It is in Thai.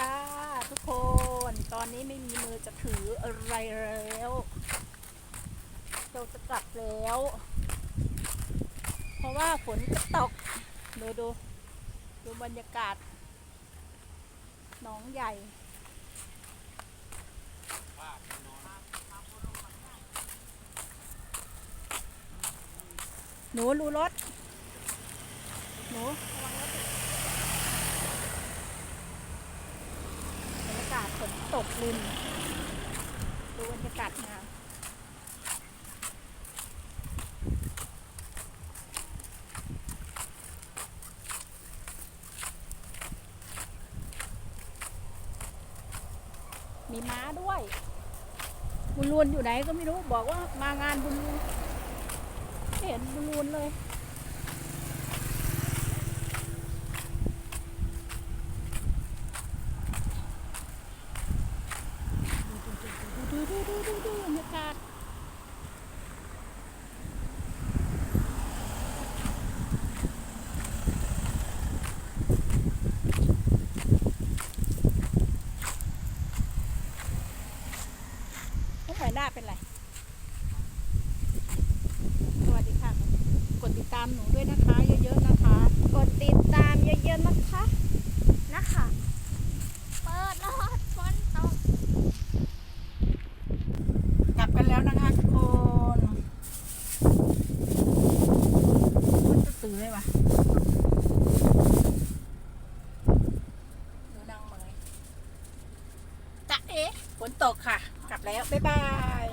ค่ะทุกคน ตอนนี้ไม่มีมือจะถืออะไรแล้วเราจะกลับแล้ว เพราะว่าฝนจะตก ดูดูดูบรรยากาศหนองใหญ่หนูรูรถหนูระวังรถติดบรรยากาศฝน ตกลินดูบรรยากาศงามมีม้าด้วย บุญลวนอยู่ไหนก็ไม่รู้ บอกว่ามางานบุญลวนไม่เห็นบุญลวนเลย ดูดูดูดูบรรยากาศผู้หอยหน้าเป็นไร สวัสดีค่ะ กดติดตามหนูด้วยนะคะ ดูนางไม้ตะเอ๊ฝนตกค่ะ กลับแล้ว บ๊ายบาย